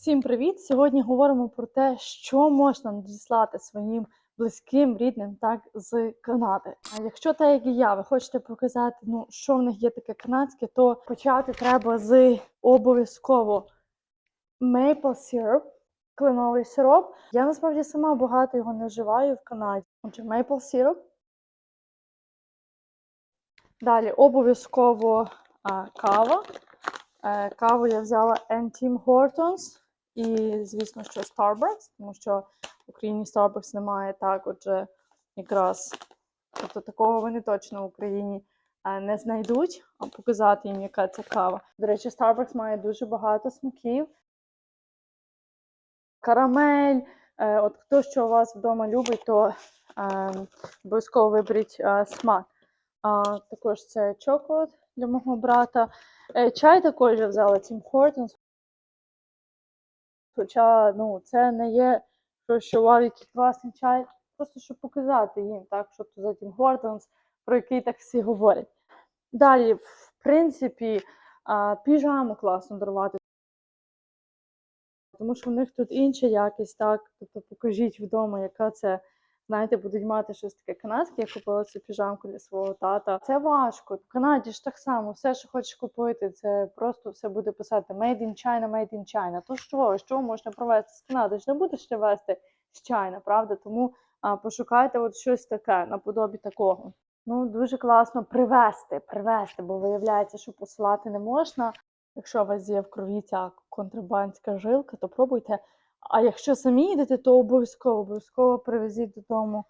Всім привіт! Сьогодні говоримо про те, що можна надіслати своїм близьким, рідним, так з Канади. А якщо так, як і я, ви хочете показати, ну що в них є таке канадське, то почати треба з обов'язково maple syrup, кленовий сироп. Я насправді сама багато його не вживаю в Канаді. Отже, maple syrup. Далі обов'язково кава. Е, Каву я взяла N Tim Hortons і, звісно, що Starbucks, тому що в Україні Starbucks немає так, отже, якраз тобто такого вони точно в Україні е, не знайдуть, а показати їм, яка це кава. До речі, Starbucks має дуже багато смаків. Карамель. Е, От хто що у вас вдома любить, то е, обов'язково виберіть смак. А, також це чоколад для мого брата. Чай також я взяла Tim Hortons. Хоча ну, це не є що, що вау, який класний чай, просто щоб показати їм, так, що то за Тім Гортонс, про який так всі говорять. Далі, в принципі, піжаму класно дарувати, тому що в них тут інша якість, так. Тобто покажіть вдома, яка це. Знаєте, будуть мати щось таке канадське, я купила цю піжамку для свого тата. Це важко. В Канаді ж так само, все, що хочеш купити, це просто все буде писати Made in China, Made in China. То що, що можна провести з Канади? Ж не будеш ти вести з China, правда? Тому а, пошукайте от щось таке наподобі такого. Ну, дуже класно привезти, привезти, бо виявляється, що посилати не можна. Якщо у вас є в крові ця контрабандська жилка, то пробуйте. А якщо самі йдете, то обов'язково обов'язково привезіть додому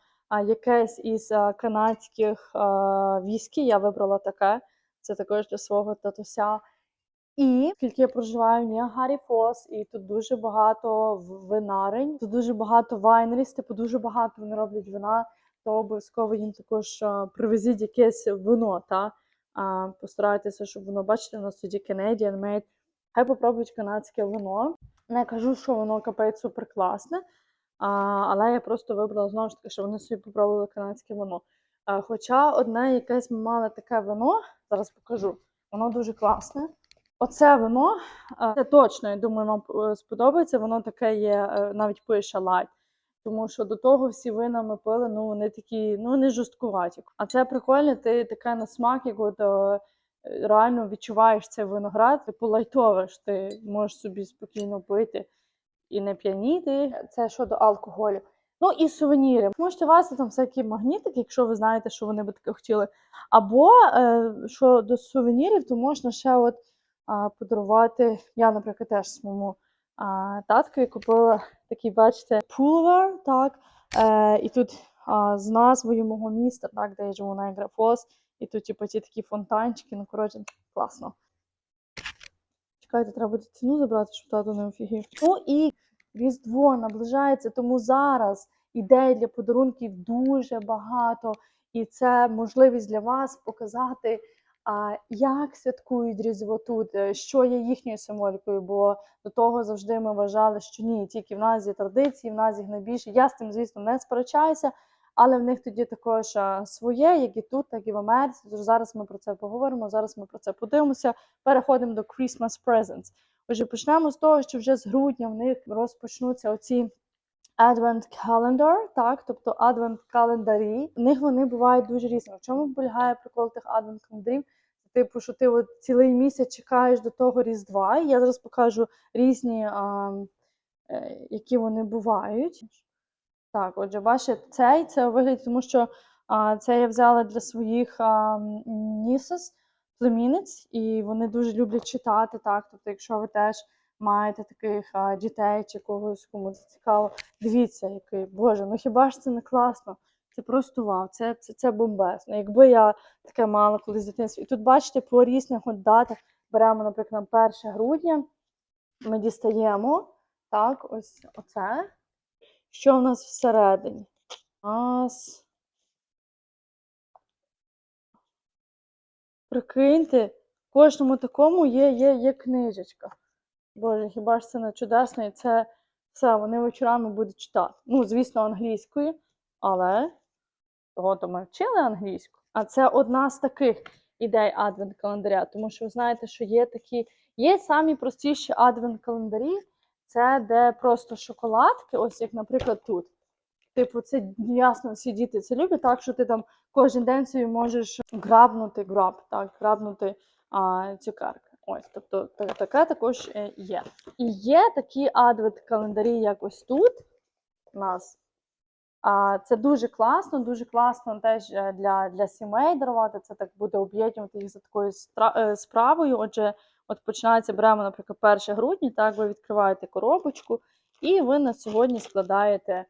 якесь із канадських віскі. Я вибрала таке. Це також для свого татуся. І оскільки я проживаю в Ніагарі Фос, і тут дуже багато винарень, тут дуже багато вайнерів, типу дуже багато вони роблять вина, то обов'язково їм також привезіть якесь вино. Та? Постарайтеся, щоб воно, бачите, у нас тоді Canadian made. Хай попробують канадське вино. Не кажу, що воно капець супер класне, але я просто вибрала знову ж таки, що вони собі попробували канадське вино. А, хоча одне якесь ми мали таке вино, зараз покажу, воно дуже класне. Оце вино, це точно, я думаю, вам е, сподобається. Воно таке є, е, навіть пише лайт. Тому що до того всі вина ми пили, ну вони такі, ну не жорсткуваті. А це прикольно, ти таке на смак, як от е, реально відчуваєш цей виноград, типу лайтовиш, ти можеш собі спокійно пити і не п'яніти. Це щодо алкоголю. Ну і сувеніри. Можете вести там всякі магнітики, якщо ви знаєте, що вони би таке хотіли. Або е, що до сувенірів, то можна ще от а, подарувати. Я, наприклад, теж своєму а, таткові купила такий, бачите, пуловер, так. Е, і тут з назвою мого міста, так, де я живу на Еграфос. І тут, типу, ті такі фонтанчики, ну, коротше, класно. Чекайте, треба буде ціну забрати, щоб тато не офігів. Ну і Різдво наближається, тому зараз ідей для подарунків дуже багато. І це можливість для вас показати, а, як святкують Різдво тут, е, що є їхньою символікою. Бо до того завжди ми вважали, що ні, тільки в нас є традиції, в нас їх найбільше. Я з тим, звісно, не сперечаюся, але в них тоді також своє, як і тут, так і в Америці. Тож зараз ми про це поговоримо. Зараз ми про це подивимося. Переходимо до Christmas Presents. Отже, почнемо з того, що вже з грудня в них розпочнуться оці Advent Calendar, так, тобто Advent календарі. В них вони бувають дуже різні. В чому полягає прикол тих Advent календарів? Типу, що ти от цілий місяць чекаєш до того Різдва. Я зараз покажу різні, а, е, які вони бувають. Так, отже, бачите, цей це у вигляді, тому що а, це я взяла для своїх а, nieces, племінниць, і вони дуже люблять читати. Так, тобто, якщо ви теж маєте таких а, дітей чи когось, кому це цікаво, дивіться, який Боже, ну хіба ж це не класно? Це просто вау, це, це, це бомбезно. Якби я таке мала колись в дитинстві. І тут бачите, по різних датах беремо, наприклад, 1 грудня, ми дістаємо так, ось оце. Що в нас всередині? У нас. Прикиньте, в кожному такому є, є, є книжечка. Боже, хіба ж це не чудесно? І це все, вони вечорами будуть читати. Ну, звісно, англійською, але того то ми вчили англійську. А це одна з таких ідей адвент календаря, тому що ви знаєте, що є такі, є самі простіші адвент календарі. Це де просто шоколадки, ось як, наприклад, тут. Типу, це ясно, всі діти це люблять, так що ти там кожен день собі можеш грабнути граб, так, грабнути а, цукерки. Ось, тобто таке також е, є. І є такі адвент-календарі, як ось тут у нас. А, це дуже класно, дуже класно теж е, для, для сімей дарувати. Це так буде об'єднувати їх за такою е, справою. Отже, от починається, беремо, наприклад, 1 грудня, так, ви відкриваєте коробочку, і ви на сьогодні складаєте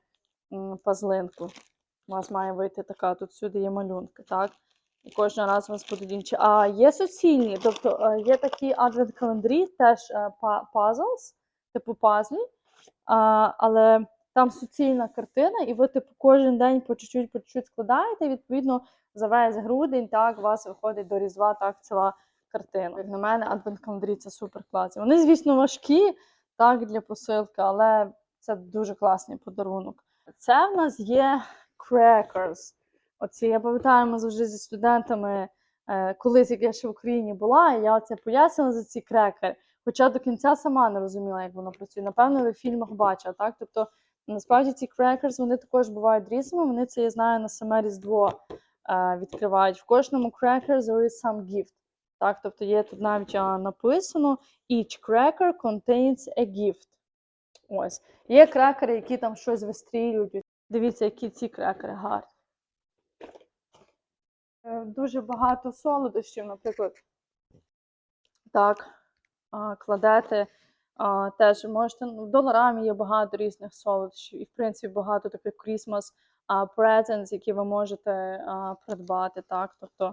пазлинку. У вас має вийти така, тут всюди є малюнки, так? І кожного разу у вас будуть інші. А є суцільні, тобто е, є такі адвент-календарі, теж е, па- puzzles, типу пазлі, але там суцільна картина, і ви типу кожен день по чуть-чуть, по чуть-чуть складаєте. І, відповідно, за весь грудень так у вас виходить до Різдва так ціла картина. Як на мене, адвент-календарі це супер класні. Вони, звісно, важкі так для посилки, але це дуже класний подарунок. Це в нас є crackers. Оці, я пам'ятаю, ми завжди зі студентами, е, колись як я ще в Україні була, і я це пояснила за ці крекери. Хоча до кінця сама не розуміла, як воно працює. Напевно, ви в фільмах бачила, так? Тобто, насправді ці крекерс вони також бувають різними. Вони це я знаю на саме Різдво е, відкривають. В кожному cracker there is some gift. Так, тобто є тут навіть написано each cracker contains a gift. Ось. Є крекери, які там щось вистрілюють. Дивіться, які ці крекери гарні. Е, Дуже багато солодощів, наприклад. Так, кладете. Теж можете, ну, в доларамі є багато різних солодощів, і, в принципі, багато таких Christmas presents, які ви можете придбати, так, тобто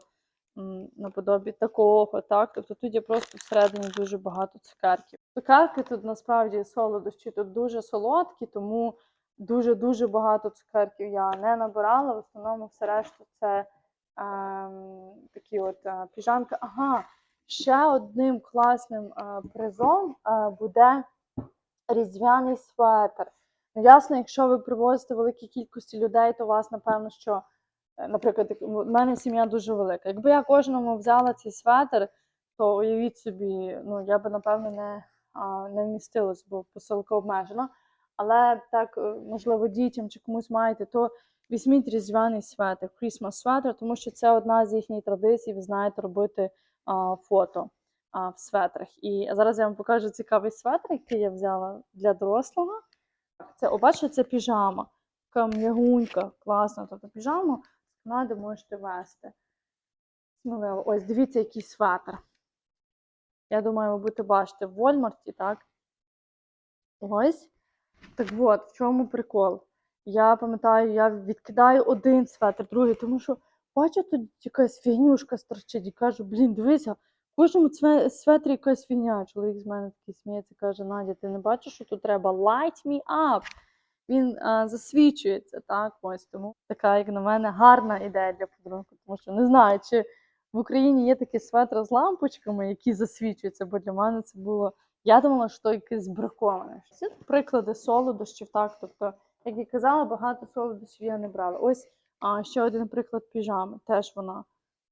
наподобі такого, так, тобто тут є просто всередині дуже багато цукерків. Цукерки тут насправді солодощі тут дуже солодкі, тому дуже-дуже багато цукерків я не набирала. В основному все решту це ем, такі от е, піжамки. Ага, ще одним класним е, призом е, буде різдвяний светр. Ну, ясно, якщо ви привозите великі кількості людей, то у вас, напевно, що, наприклад, як- в мене сім'я дуже велика. Якби я кожному взяла цей светр, то уявіть собі, ну я би напевно не, не вмістилась, бо посилка обмежена. Але так, е, можливо, дітям чи комусь маєте, то візьміть різдвяний светр, Christmas sweater, тому що це одна з їхніх традицій, ви знаєте, робити а, фото а, в светрах. І зараз я вам покажу цікавий светр, який я взяла для дорослого. Це, о, бачите, це піжама. Така м'ягунька, класна. Тобто піжаму Канади можете вести. Сміливо. Ось, дивіться, який светр. Я думаю, ви будете бачити в Вольмарті, так? Ось. Так от, в чому прикол? Я пам'ятаю, я відкидаю один светр, другий, тому що бачу, тут якась фігнюшка стерчить і кажу, блін, дивися, в кожному светрі якась фігня. Чоловік з мене такий сміється, каже, Надя, ти не бачиш, що тут треба light me up. Він а, засвічується, так, ось тому така, як на мене, гарна ідея для подарунку, тому що не знаю, чи в Україні є такі светри з лампочками, які засвічуються, бо для мене це було. Я думала, що якесь браковане. Це приклади солодощів, так. Тобто, як я казала, багато солодощів я не брала. Ось а, ще один приклад піжами. Теж вона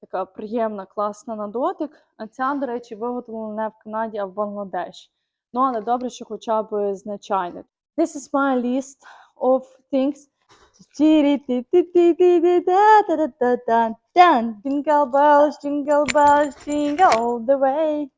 така приємна, класна на дотик. А ця, до речі, виготовлена не в Канаді, а в Бангладеш. Ну, але добре, що хоча б з China. This is my list of things. Jingle bells, jingle bells, jingle all the way.